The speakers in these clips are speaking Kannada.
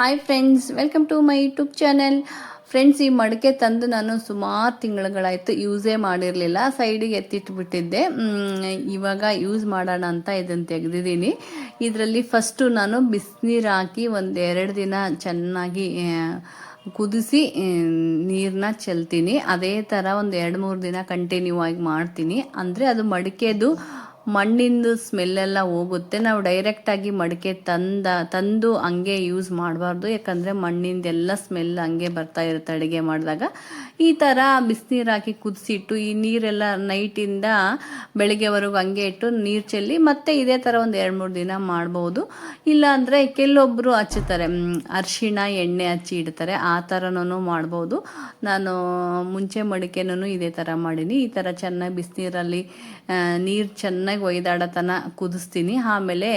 Hi friends welcome to my YouTube channel friends ಈ ಮಡಕೆ ತಂದು ನಾನು ಸುಮಾರು ತಿಂಗಳುಗಳಾಯಿತು ಯೂಸೇ ಮಾಡಿರಲಿಲ್ಲ. ಸೈಡಿಗೆ ಎತ್ತಿಟ್ಬಿಟ್ಟಿದ್ದೆ. ಇವಾಗ ಯೂಸ್ ಮಾಡೋಣ ಅಂತ ಇದನ್ನು ತೆಗೆದಿದ್ದೀನಿ. ಇದರಲ್ಲಿ ಫಸ್ಟು ನಾನು ಬಿಸಿನೀರು ಹಾಕಿ ಒಂದು ಎರಡು ದಿನ ಚೆನ್ನಾಗಿ ಕುದಿಸಿ ನೀರನ್ನ ಚೆಲ್ತೀನಿ. ಅದೇ ಥರ ಒಂದು ಎರಡು ಮೂರು ದಿನ ಕಂಟಿನ್ಯೂ ಆಗಿ ಮಾಡ್ತೀನಿ. ಅಂದರೆ ಅದು ಮಡಿಕೆದು ಮಣ್ಣಿಂದು ಸ್ಮೆಲ್ಲೆಲ್ಲ ಹೋಗುತ್ತೆ. ನಾವು ಡೈರೆಕ್ಟಾಗಿ ಮಡಿಕೆ ತಂದ, ತಂದು ಹಂಗೆ ಯೂಸ್ ಮಾಡಬಾರ್ದು. ಯಾಕಂದರೆ ಮಣ್ಣಿಂದೆಲ್ಲ ಸ್ಮೆಲ್ ಹಂಗೆ ಬರ್ತಾ ಇರುತ್ತೆ ಅಡುಗೆ ಮಾಡಿದಾಗ. ಈ ಥರ ಬಿಸಿನೀರು ಹಾಕಿ ಕುದಿಸಿಟ್ಟು, ಈ ನೀರೆಲ್ಲ ನೈಟಿಂದ ಬೆಳಿಗ್ಗೆವರೆಗೂ ಹಂಗೆ ಇಟ್ಟು ನೀರು ಚೆಲ್ಲಿ ಮತ್ತೆ ಇದೇ ಥರ ಒಂದು ಎರಡು ಮೂರು ದಿನ ಮಾಡ್ಬೋದು. ಇಲ್ಲ ಕೆಲವೊಬ್ಬರು ಹಚ್ಚುತ್ತಾರೆ ಅರಿಶಿಣ ಎಣ್ಣೆ ಹಚ್ಚಿ ಇಡ್ತಾರೆ, ಆ ಥರನೂ ಮಾಡ್ಬೋದು. ನಾನು ಮುಂಚೆ ಮಡಿಕೆನೂ ಇದೇ ಥರ ಮಾಡೀನಿ. ಈ ಥರ ಚೆನ್ನಾಗಿ ಬಿಸಿನೀರಲ್ಲಿ ನೀರು ಚೆನ್ನಾಗಿ ಒಯ್ದಾಡತನ ಕುದಿಸ್ತೀನಿ. ಆಮೇಲೆ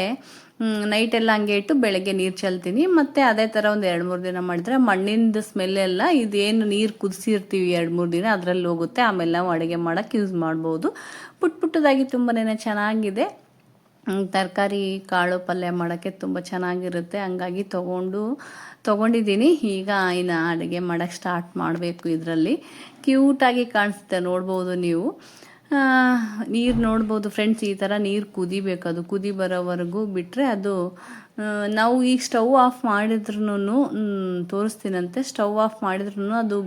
ನೈಟ್ ಎಲ್ಲ ಹಂಗೆ ಇಟ್ಟು ಬೆಳಗ್ಗೆ ನೀರು ಚೆಲ್ತೀನಿ. ಮತ್ತು ಅದೇ ಥರ ಒಂದು ಎರಡು ಮೂರು ದಿನ ಮಾಡಿದ್ರೆ ಮಣ್ಣಿಂದ ಸ್ಮೆಲ್ ಎಲ್ಲ ಇದೇನು ನೀರು ಕುದಿಸಿರ್ತೀವಿ ಎರಡು ಮೂರು ದಿನ ಅದರಲ್ಲಿ ಹೋಗುತ್ತೆ. ಆಮೇಲೆ ನಾವು ಅಡುಗೆ ಮಾಡೋಕ್ಕೆ ಯೂಸ್ ಮಾಡ್ಬೋದು. ಪುಟ್ ಪುಟ್ಟದಾಗಿ ತುಂಬನೇ ಚೆನ್ನಾಗಿದೆ. ತರಕಾರಿ ಕಾಳು ಪಲ್ಯ ಮಾಡೋಕ್ಕೆ ತುಂಬ ಚೆನ್ನಾಗಿರುತ್ತೆ. ಹಂಗಾಗಿ ತೊಗೊಂಡು, ತೊಗೊಂಡಿದ್ದೀನಿ. ಈಗ ಇನ್ನು ಅಡುಗೆ ಮಾಡೋಕ್ಕೆ ಸ್ಟಾರ್ಟ್ ಮಾಡಬೇಕು ಇದರಲ್ಲಿ. ಕ್ಯೂಟಾಗಿ ಕಾಣಿಸುತ್ತೆ, ನೋಡ್ಬೋದು ನೀವು. ನೀರು ನೋಡ್ಬೋದು ಫ್ರೆಂಡ್ಸ್ ಈ ಥರ ನೀರು ಕುದಿಬೇಕು. ಅದು ಕುದಿ ಬರೋವರೆಗೂ ಬಿಟ್ಟರೆ ಅದು ನಾವು ಈಗ ಸ್ಟವ್ ಆಫ್ ಮಾಡಿದ್ರೂ ತೋರಿಸ್ತೀನಂತೆ. ಸ್ಟವ್ ಆಫ್ ಮಾಡಿದ್ರೂ ಅದು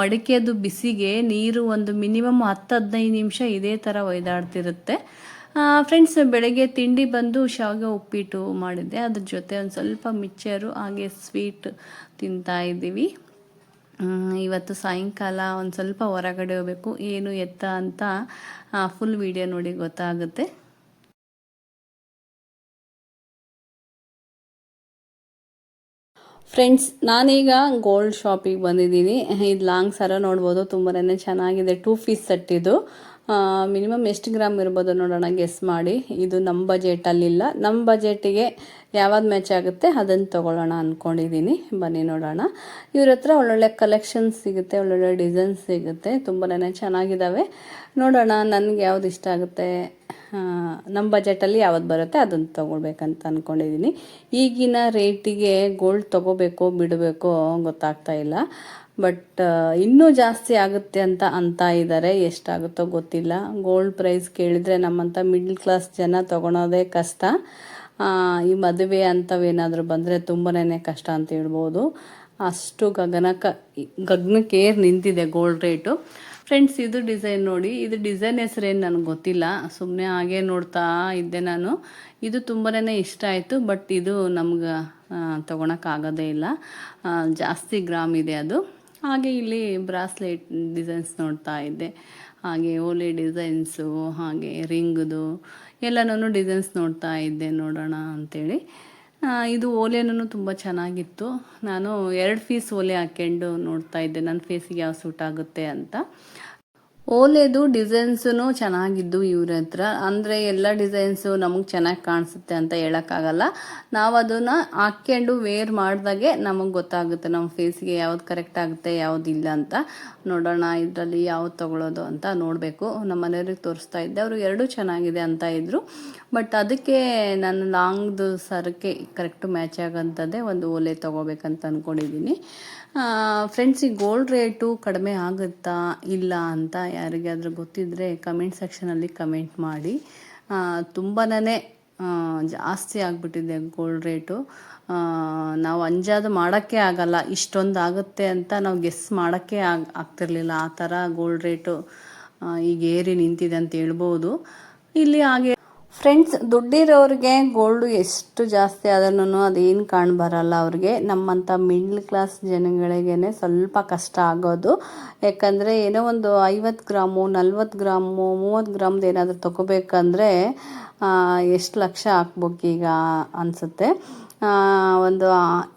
ಮಡಿಕೆದು ಬಿಸಿಗೆ ನೀರು ಒಂದು ಮಿನಿಮಮ್ ಹತ್ತು, ಹದಿನೈದು ನಿಮಿಷ ಇದೇ ಥರ ಒಯ್ದಾಡ್ತಿರುತ್ತೆ. ಫ್ರೆಂಡ್ಸ್ ಬೆಳಗ್ಗೆ ತಿಂಡಿ ಬಂದು ಶಾವಿಗೆ ಉಪ್ಪಿಟ್ಟು ಮಾಡಿದ್ದೆ. ಅದ್ರ ಜೊತೆ ಒಂದು ಸ್ವಲ್ಪ ಮಿಕ್ಚರು ಹಾಗೆ ಸ್ವೀಟ್ ತಿಂತಾ ಇದ್ದೀವಿ. ಇವತ್ತು ಸಾಯಂಕಾಲ ಒಂದು ಸ್ವಲ್ಪ ಹೊರಗಡೆ ಹೋಗಬೇಕು. ಏನು ಎತ್ತ ಅಂತ ಫುಲ್ ವಿಡಿಯೋ ನೋಡಿ ಗೊತ್ತಾಗುತ್ತೆ. ಫ್ರೆಂಡ್ಸ್ ನಾನೀಗ ಗೋಲ್ಡ್ ಶಾಪಿಗೆ ಬಂದಿದ್ದೀನಿ. ಇದು ಲಾಂಗ್ ಸರ ನೋಡ್ಬೋದು. ತುಂಬಾನೇ ಚೆನ್ನಾಗಿದೆ. ಟೂ ಪೀಸ್ ಸೆಟ್ ಇದು. ಮಿನಿಮಮ್ ಎಷ್ಟು ಗ್ರಾಮ್ ಇರ್ಬೋದು ನೋಡೋಣ ಗೆಸ್ ಮಾಡಿ. ಇದು ನಮ್ಮ ಬಜೆಟಲ್ಲಿಲ್ಲ ನಮ್ಮ ಬಜೆಟಿಗೆ ಯಾವ್ದು ಮ್ಯಾಚ್ ಆಗುತ್ತೆ ಅದನ್ನು ತೊಗೊಳ್ಳೋಣ ಅಂದ್ಕೊಂಡಿದ್ದೀನಿ ಬನ್ನಿ ನೋಡೋಣ. ಇವ್ರ ಹತ್ರ ಒಳ್ಳೊಳ್ಳೆ ಕಲೆಕ್ಷನ್ಸ್ ಸಿಗುತ್ತೆ, ಒಳ್ಳೊಳ್ಳೆ ಡಿಸೈನ್ಸ್ ಸಿಗುತ್ತೆ. ತುಂಬಾ ಚೆನ್ನಾಗಿದ್ದಾವೆ ನೋಡೋಣ, ನನಗೆ ಯಾವ್ದು ಇಷ್ಟ ಆಗುತ್ತೆ. ನಮ್ಮ ಬಜೆಟಲ್ಲಿ ಯಾವ್ದು ಬರುತ್ತೆ ಅದನ್ನು ತೊಗೊಳ್ಬೇಕಂತ ಅಂದ್ಕೊಂಡಿದ್ದೀನಿ ಈಗಿನ ರೇಟಿಗೆ ಗೋಲ್ಡ್ ತೊಗೋಬೇಕೋ, ಬಿಡಬೇಕೋ ಗೊತ್ತಾಗ್ತಾ ಇಲ್ಲ. ಬಟ್ ಇನ್ನೂ ಜಾಸ್ತಿ ಆಗುತ್ತೆ ಅಂತ ಅಂತ ಇದ್ದಾರೆ ಎಷ್ಟಾಗುತ್ತೋ ಗೊತ್ತಿಲ್ಲ. ಗೋಲ್ಡ್ ಪ್ರೈಸ್ ಕೇಳಿದರೆ ನಮ್ಮಂಥ ಮಿಡ್ಲ್ ಕ್ಲಾಸ್ ಜನ ತೊಗೊಳೋದೇ ಕಷ್ಟ. ಈ ಮದುವೆ ಅಂಥವೇನಾದರೂ ಬಂದರೆ ತುಂಬನೇ ಕಷ್ಟ ಅಂತ ಹೇಳ್ಬೋದು. ಅಷ್ಟು ಗಗನಕ ಗಗನಕ್ಕೆ ಏರ್ ನಿಂತಿದೆ ಗೋಲ್ಡ್ ರೇಟು ಫ್ರೆಂಡ್ಸ್ ಇದು ಡಿಸೈನ್ ನೋಡಿ. ಇದು ಡಿಸೈನ್ ಹೆಸರೇನು ನನಗೆ ಗೊತ್ತಿಲ್ಲ. ಸುಮ್ಮನೆ ಹಾಗೆ ನೋಡ್ತಾ ಇದ್ದೆ ನಾನು. ಇದು ತುಂಬಾ ಇಷ್ಟ ಆಯಿತು, ಬಟ್ ಇದು ನಮ್ಗೆ ತೊಗೊಳಕ್ಕಾಗೋದೇ ಇಲ್ಲ. ಜಾಸ್ತಿ ಗ್ರಾಮ್ ಇದೆ ಅದು. ಹಾಗೆ ಇಲ್ಲಿ ಬ್ರಾಸ್ಲೆಟ್ ಡಿಸೈನ್ಸ್ ನೋಡ್ತಾ ಇದ್ದೆ. ಹಾಗೆ ಓಲೆ ಡಿಸೈನ್ಸು, ಹಾಗೆ ರಿಂಗ್ದು ಎಲ್ಲನೂ ಡಿಸೈನ್ಸ್ ನೋಡ್ತಾ ಇದ್ದೆ ನೋಡೋಣ ಅಂಥೇಳಿ ಇದು ಓಲೆನೂ ತುಂಬ ಚೆನ್ನಾಗಿತ್ತು. ನಾನು ಎರಡು ಪೀಸ್ ಓಲೆ ಹಾಕ್ಕೊಂಡು ನೋಡ್ತಾ ಇದ್ದೆ. ನನ್ನ ಫೇಸಿಗೆ ಯಾವ ಸೂಟ್ ಆಗುತ್ತೆ ಅಂತ. ಓಲೆದು ಡಿಸೈನ್ಸೂ ಚೆನ್ನಾಗಿದ್ದು ಇವ್ರ ಹತ್ರ. ಅಂದರೆ ಎಲ್ಲ ಡಿಸೈನ್ಸು ನಮಗೆ ಚೆನ್ನಾಗಿ ಕಾಣಿಸುತ್ತೆ ಅಂತ ಹೇಳೋಕ್ಕಾಗಲ್ಲ. ನಾವು ಅದನ್ನು ಹಾಕ್ಕೊಂಡು ವೇರ್ ಮಾಡಿದಾಗೆ ನಮಗೆ ಗೊತ್ತಾಗುತ್ತೆ ನಮ್ಮ ಫೇಸ್ಗೆ ಯಾವ್ದು ಕರೆಕ್ಟ್ ಆಗುತ್ತೆ, ಯಾವ್ದು ಇಲ್ಲ ಅಂತ. ನೋಡೋಣ ಇದರಲ್ಲಿ ಯಾವ್ದು ತೊಗೊಳೋದು ಅಂತ ನೋಡಬೇಕು. ನಮ್ಮ ಮನೆಯವ್ರಿಗೆ ತೋರಿಸ್ತಾ ಇದ್ದೆ. ಅವರು ಎರಡೂ ಚೆನ್ನಾಗಿದೆ ಅಂತ ಇದ್ದರು ಬಟ್ ಅದಕ್ಕೆ ನಾನು ಲಾಂಗ್ದು ಸರಕ್ಕೆ ಕರೆಕ್ಟ್ ಮ್ಯಾಚ್ ಆಗೋಂಥದ್ದೇ ಒಂದು ಓಲೆ ತೊಗೋಬೇಕಂತ ಅಂದ್ಕೊಂಡಿದ್ದೀನಿ ಫ್ರೆಂಡ್ಸ್ ಈ ಗೋಲ್ಡ್ ರೇಟು ಕಡಿಮೆ ಆಗುತ್ತಾ ಇಲ್ಲ ಅಂತ ಯಾರಿಗಾದ್ರೂ ಗೊತ್ತಿದ್ದರೆ ಕಮೆಂಟ್ ಸೆಕ್ಷನಲ್ಲಿ ಕಮೆಂಟ್ ಮಾಡಿ. ತುಂಬಾ ಜಾಸ್ತಿ ಆಗಿಬಿಟ್ಟಿದೆ ಗೋಲ್ಡ್ ರೇಟು ನಾವು ಅಂಜಾದು ಮಾಡೋಕ್ಕೆ ಆಗಲ್ಲ, ಇಷ್ಟೊಂದು ಆಗುತ್ತೆ ಅಂತ ನಾವು ಗೆಸ್ ಮಾಡೋಕ್ಕೆ ಆಗ, ಆಗ್ತಿರ್ಲಿಲ್ಲ. ಆ ಥರ ಗೋಲ್ಡ್ ರೇಟು ಈಗ ಏರಿ ನಿಂತಿದೆ ಅಂತ ಹೇಳ್ಬೋದು. ಇಲ್ಲಿ ಹಾಗೆ ಫ್ರೆಂಡ್ಸ್ ದುಡ್ಡಿರೋರಿಗೆ ಗೋಲ್ಡು ಎಷ್ಟು ಜಾಸ್ತಿ ಆದ್ರೂ ಅದೇನು ಕಾಣ್ ಬರಲ್ಲ ಅವ್ರಿಗೆ. ನಮ್ಮಂಥ ಮಿಡ್ಲ್ ಕ್ಲಾಸ್ ಜನಗಳಿಗೆ ಸ್ವಲ್ಪ ಕಷ್ಟ ಆಗೋದು. ಯಾಕಂದರೆ ಏನೋ ಒಂದು ಐವತ್ತು ಗ್ರಾಮು, ನಲ್ವತ್ತು ಗ್ರಾಮು, ಮೂವತ್ತು ಗ್ರಾಮ್ದು ಏನಾದರೂ ತೊಗೋಬೇಕಂದ್ರೆ ಎಷ್ಟು ಲಕ್ಷ ಹಾಕ್ಬೇಕು ಈಗ ಅನಿಸುತ್ತೆ. ಒಂದು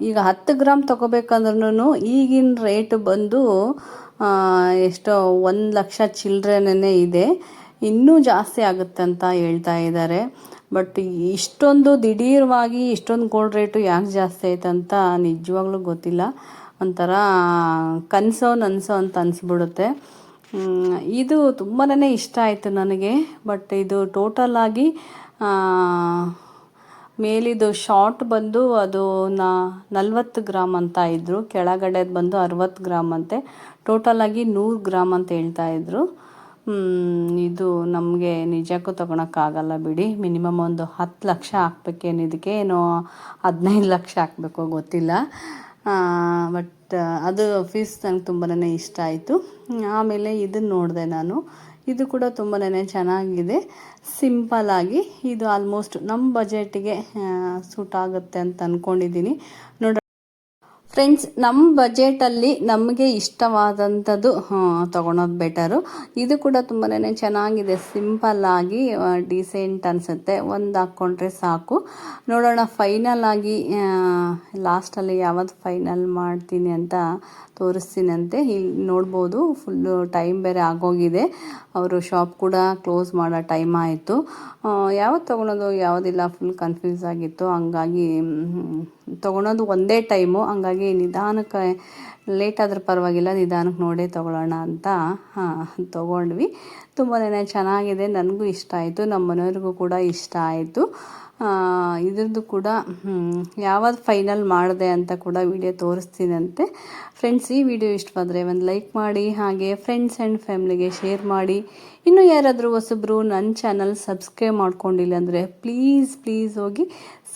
ಈಗ ಹತ್ತು ಗ್ರಾಮ್ ತೊಗೋಬೇಕಂದ್ರೂ ಈಗಿನ ರೇಟ್ ಬಂದು ಎಷ್ಟೋ ಒಂದು ಲಕ್ಷ ಚಿಲ್ಲರೆನೇ ಇದೆ. ಇನ್ನೂ ಜಾಸ್ತಿ ಆಗುತ್ತೆ ಅಂತ ಹೇಳ್ತಾ ಇದ್ದಾರೆ. ಬಟ್ ಇಷ್ಟೊಂದು ದಿಢೀರ್ವಾಗಿ ಇಷ್ಟೊಂದು ಗೋಲ್ಡ್ ರೇಟು ಯಾಕೆ ಜಾಸ್ತಿ ಆಯ್ತಂತ ನಿಜವಾಗ್ಲೂ ಗೊತ್ತಿಲ್ಲ. ಒಂಥರ ಕನಸೋ ನನಸೋ ಅಂತ ಅನಿಸ್ಬಿಡುತ್ತೆ. ಇದು ತುಂಬಾ ಇಷ್ಟ ಆಯಿತು ನನಗೆ. ಬಟ್ ಇದು ಟೋಟಲ್ ಆಗಿ ಮೇಲಿದು ಶಾರ್ಟ್ ಬಂದು ಅದು ನಾ ನಲ್ವತ್ತು ಗ್ರಾಮ್ ಅಂತ ಇದ್ದರು ಕೆಳಗಡೆದು ಬಂದು ಅರವತ್ತು ಗ್ರಾಮ್ ಅಂತೆ. ಟೋಟಲಾಗಿ ನೂರು ಗ್ರಾಮ್ ಅಂತ ಹೇಳ್ತಾ ಹ್ಮ್, ಇದು ನಮಗೆ ನಿಜಕ್ಕೂ ತೊಗೊಳಕ್ಕಾಗಲ್ಲ ಬಿಡಿ. ಮಿನಿಮಮ್ ಒಂದು ಹತ್ತು ಲಕ್ಷ ಹಾಕ್ಬೇಕೇನು ಇದಕ್ಕೆ ಏನೋ ಹದಿನೈದು ಲಕ್ಷ ಹಾಕಬೇಕು ಗೊತ್ತಿಲ್ಲ. ಬಟ್ ಅದು ಫೀಸ್ ನಂಗೆ ತುಂಬಾ ಇಷ್ಟ ಆಯಿತು. ಆಮೇಲೆ ಇದನ್ನು ನೋಡಿದೆ ನಾನು. ಇದು ಕೂಡ ತುಂಬಾ ಚೆನ್ನಾಗಿದೆ. ಸಿಂಪಲ್ ಆಗಿ ಇದು ಆಲ್ಮೋಸ್ಟ್ ನಮ್ಮ ಬಜೆಟಿಗೆ ಸೂಟ್ ಆಗುತ್ತೆ ಅಂತ ಅಂದ್ಕೊಂಡಿದ್ದೀನಿ ನೋಡ ಫ್ರೆಂಡ್ಸ್ ನಮ್ಮ ಬಜೆಟಲ್ಲಿ ನಮಗೆ ಇಷ್ಟವಾದಂಥದ್ದು ತೊಗೊಳೋದು ಬೆಟರು ಇದು ಕೂಡ ತುಂಬಾ ಚೆನ್ನಾಗಿದೆ. ಸಿಂಪಲ್ಲಾಗಿ ಡಿಸೆಂಟ್ ಅನಿಸುತ್ತೆ. ಒಂದು ಹಾಕ್ಕೊಂಡ್ರೆ ಸಾಕು. ನೋಡೋಣ ಫೈನಲ್ ಆಗಿ ಲಾಸ್ಟಲ್ಲಿ ಯಾವತ್ತು ಫೈನಲ್ ಮಾಡ್ತೀನಿ ಅಂತ ತೋರಿಸ್ತೀನಂತೆ. ಇಲ್ಲಿ ನೋಡ್ಬೋದು ಫುಲ್ಲು ಟೈಮ್ ಬೇರೆ ಆಗೋಗಿದೆ. ಅವರು ಶಾಪ್ ಕೂಡ ಕ್ಲೋಸ್ ಮಾಡೋ ಟೈಮ್ ಆಯಿತು. ಯಾವತ್ತು ತೊಗೊಳೋದು, ಯಾವುದಿಲ್ಲ ಫುಲ್ ಕನ್ಫ್ಯೂಸ್ ಆಗಿತ್ತು. ಹಂಗಾಗಿ ತೊಗೊಳೋದು ಒಂದೇ ಟೈಮು ಹಂಗಾಗಿ ನಿಧಾನಕ್ಕೆ ಲೇಟ್ ಆದರೂ ಪರವಾಗಿಲ್ಲ, ನಿಧಾನಕ್ಕೆ ನೋಡೇ ತೊಗೊಳ್ಳೋಣ ಅಂತ, ಹಾಂ, ತೊಗೊಂಡ್ವಿ. ತುಂಬಾ ಚೆನ್ನಾಗಿದೆ, ನನಗೂ ಇಷ್ಟ ಆಯಿತು, ನಮ್ಮ ಮನೆಯವ್ರಿಗೂ ಕೂಡ ಇಷ್ಟ ಆಯಿತು. ಇದ್ರದ್ದು ಕೂಡ ಯಾವಾಗ ಫೈನಲ್ ಮಾಡಿದೆ ಅಂತ ಕೂಡ ವಿಡಿಯೋ ತೋರಿಸ್ತೀನಂತೆ. ಫ್ರೆಂಡ್ಸ್ ಈ ವಿಡಿಯೋ ಇಷ್ಟವಾದರೆ ಒಂದು ಲೈಕ್ ಮಾಡಿ, ಹಾಗೆ ಫ್ರೆಂಡ್ಸ್ ಆ್ಯಂಡ್ ಫ್ಯಾಮ್ಲಿಗೆ ಶೇರ್ ಮಾಡಿ. ಇನ್ನೂ ಯಾರಾದರೂ ಹೊಸಬ್ರು ನನ್ನ ಚಾನಲ್ ಸಬ್ಸ್ಕ್ರೈಬ್ ಮಾಡ್ಕೊಂಡಿಲ್ಲ ಅಂದರೆ ಪ್ಲೀಸ್ ಪ್ಲೀಸ್ ಹೋಗಿ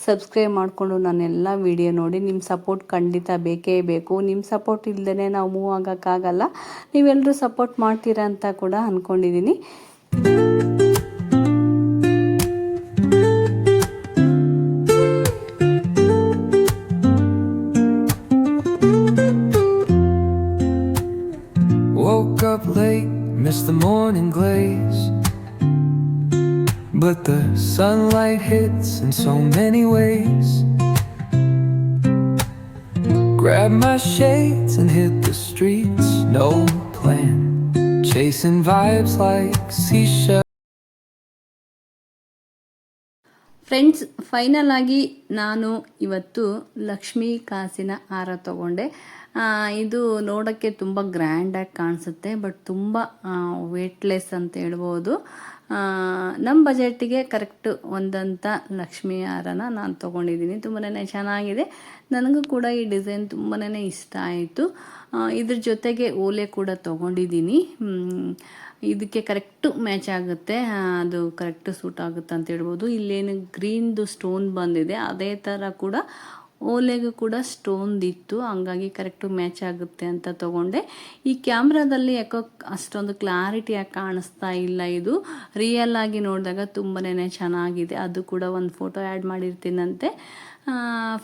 ಸಬ್ಸ್ಕ್ರೈಬ್ ಮಾಡಿಕೊಂಡು ನಾನೆಲ್ಲ ವಿಡಿಯೋ ನೋಡಿ. ನಿಮ್ಮ ಸಪೋರ್ಟ್ ಖಂಡಿತ ಬೇಕೇ ಬೇಕು. ನಿಮ್ಮ ಸಪೋರ್ಟ್ ಇಲ್ಲದೇ ನಾವು ಮೂವ್ ಆಗೋಕ್ಕಾಗಲ್ಲ ನೀವೆಲ್ಲರೂ ಸಪೋರ್ಟ್ ಮಾಡ್ತೀರಾ ಅಂತ ಕೂಡ ಅಂದ್ಕೊಂಡಿದ್ದೀನಿ the morning glaze. But the sunlight hits in so many ways. Grabbed my shades and hit the streets, no plan. Chasing vibes like seashells. Friends final ಆಗಿ ನಾನು ಇವತ್ತು ಲಕ್ಷ್ಮೀ ಕಾಸಿನ ಹಾರ ತಗೊಂಡೆ. ಇದು ನೋಡೋಕ್ಕೆ ತುಂಬ ಗ್ರ್ಯಾಂಡಾಗಿ ಕಾಣಿಸುತ್ತೆ ಬಟ್ ತುಂಬ ವೇಟ್ಲೆಸ್ ಅಂತ ಹೇಳ್ಬೋದು. ನಮ್ಮ ಬಜೆಟಿಗೆ ಕರೆಕ್ಟ್ ಒಂದಂಥ ಲಕ್ಷ್ಮೀ ಹಾರನ ನಾನು ತೊಗೊಂಡಿದ್ದೀನಿ. ತುಂಬಾ ಚೆನ್ನಾಗಿದೆ. ನನಗೂ ಕೂಡ ಈ ಡಿಸೈನ್ ತುಂಬಾ ಇಷ್ಟ ಆಯಿತು. ಇದ್ರ ಜೊತೆಗೆ ಓಲೆ ಕೂಡ ತೊಗೊಂಡಿದ್ದೀನಿ. ಇದಕ್ಕೆ ಕರೆಕ್ಟ್ ಮ್ಯಾಚ್ ಆಗುತ್ತೆ ಅದು ಕರೆಕ್ಟ್ ಸೂಟ್ ಆಗುತ್ತೆ ಅಂತ ಹೇಳ್ಬೋದು. ಇಲ್ಲೇನು ಗ್ರೀನ್ದು ಸ್ಟೋನ್ ಬಂದಿದೆ, ಅದೇ ಥರ ಕೂಡ ಓಲೆಗೂ ಕೂಡ ಸ್ಟೋನ್ದಿತ್ತು ಹಂಗಾಗಿ ಕರೆಕ್ಟು ಮ್ಯಾಚ್ ಆಗುತ್ತೆ ಅಂತ ತಗೊಂಡೆ. ಈ ಕ್ಯಾಮ್ರಾದಲ್ಲಿ ಯಾಕೋ ಅಷ್ಟೊಂದು ಕ್ಲಾರಿಟಿಯಾಗಿ ಕಾಣಿಸ್ತಾ ಇಲ್ಲ ಇದು. ರಿಯಲ್ ಆಗಿ ನೋಡಿದಾಗ ತುಂಬಾ ಚೆನ್ನಾಗಿದೆ, ಅದು ಕೂಡ ಒಂದು ಫೋಟೋ ಆ್ಯಡ್ ಮಾಡಿರ್ತೀನಂತೆ.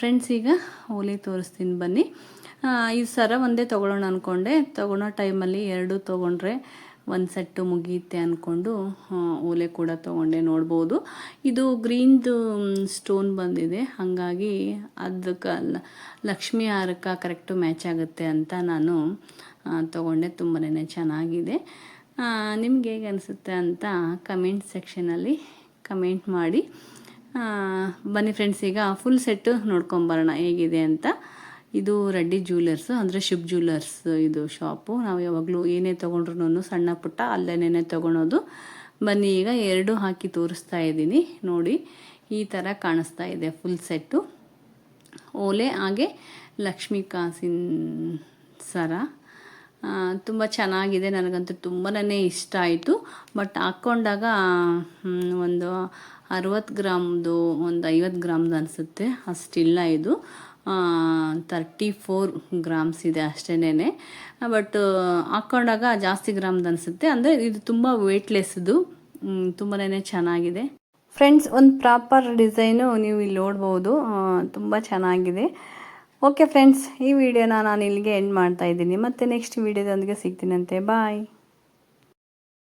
ಫ್ರೆಂಡ್ಸ್ ಈಗ ಓಲೆ ತೋರಿಸ್ತೀನಿ ಬನ್ನಿ. ಈ ಸರ ಒಂದೇ ತೊಗೊಳ್ಳೋಣ ಅಂದ್ಕೊಂಡೆ ತೊಗೊಳೋ ಟೈಮಲ್ಲಿ ಎರಡು ತೊಗೊಂಡ್ರೆ ಒಂದು ಸೆಟ್ಟು ಮುಗಿಯುತ್ತೆ ಅಂದ್ಕೊಂಡು ಓಲೆ ಕೂಡ ತೊಗೊಂಡೆ, ನೋಡ್ಬೋದು. ಇದು ಗ್ರೀನ್ದು ಸ್ಟೋನ್ ಬಂದಿದೆ. ಹಾಗಾಗಿ ಅದಕ್ಕೆ ಲಕ್ಷ್ಮಿ ಹಾರಕ್ಕೆ ಕರೆಕ್ಟು ಮ್ಯಾಚ್ ಆಗುತ್ತೆ ಅಂತ ನಾನು ತೊಗೊಂಡೆ. ತುಂಬಾ ಚೆನ್ನಾಗಿದೆ. ನಿಮ್ಗೆ ಹೇಗೆ ಅನಿಸುತ್ತೆ ಅಂತ ಕಮೆಂಟ್ ಸೆಕ್ಷನಲ್ಲಿ ಕಮೆಂಟ್ ಮಾಡಿ. ಬನ್ನಿ ಫ್ರೆಂಡ್ಸ್ ಈಗ ಫುಲ್ ಸೆಟ್ಟು ನೋಡ್ಕೊಂಬರೋಣ ಹೇಗಿದೆ ಅಂತ. ಇದು ರೆಡ್ಡಿ ಜ್ಯೂಲರ್ಸ್ ಅಂದರೆ ಶಿಪ್ ಜ್ಯುವೆಲರ್ಸ್ ಇದು ಶಾಪು. ನಾವು ಯಾವಾಗಲೂ ಏನೇ ತೊಗೊಂಡ್ರು ಸಣ್ಣ ಪುಟ್ಟ ಅಲ್ಲೇನೇ ತೊಗೊಳೋದು. ಬನ್ನಿ, ಈಗ ಎರಡು ಹಾಕಿ ತೋರಿಸ್ತಾ ಇದ್ದೀನಿ. ನೋಡಿ, ಈ ಥರ ಕಾಣಿಸ್ತಾ ಇದೆ ಫುಲ್ ಸೆಟ್ಟು ಓಲೆ, ಹಾಗೆ ಲಕ್ಷ್ಮೀ ಕಾಸಿನ ಸರ ತುಂಬ ಚೆನ್ನಾಗಿದೆ, ನನಗಂತೂ ತುಂಬಾ ಇಷ್ಟ ಆಯಿತು. ಬಟ್ ಹಾಕ್ಕೊಂಡಾಗ ಒಂದು ಅರವತ್ತು ಗ್ರಾಮ್ದು, ಒಂದು ಐವತ್ತು ಗ್ರಾಮ್ದು ಅನಿಸುತ್ತೆ. ಅಷ್ಟಿಲ್ಲ ಇದು. ತರ್ಟಿ ಫೋರ್ ಗ್ರಾಮ್ಸ್ ಇದೆ ಅಷ್ಟೇನೆ ಬಟ್ ಹಾಕ್ಕೊಂಡಾಗ ಜಾಸ್ತಿ ಗ್ರಾಮ್ದು ಅನಿಸುತ್ತೆ. ಅಂದರೆ ಇದು ತುಂಬ ವೇಟ್ಲೆಸ್ದು ತುಂಬಾ ಚೆನ್ನಾಗಿದೆ. ಫ್ರೆಂಡ್ಸ್ ಒಂದು ಪ್ರಾಪರ್ ಡಿಸೈನು ನೀವು ಇಲ್ಲಿ ನೋಡ್ಬೋದು. ತುಂಬ ಚೆನ್ನಾಗಿದೆ. ಓಕೆ ಫ್ರೆಂಡ್ಸ್ ಈ ವಿಡಿಯೋನ ನಾನು ಇಲ್ಲಿಗೆ ಎಂಡ್ ಮಾಡ್ತಾ ಮತ್ತು ಮತ್ತೆ ನೆಕ್ಸ್ಟ್ ವಿಡಿಯೋದೊಂದಿಗೆ ಸಿಗ್ತೀನಂತೆ. ಬಾಯ್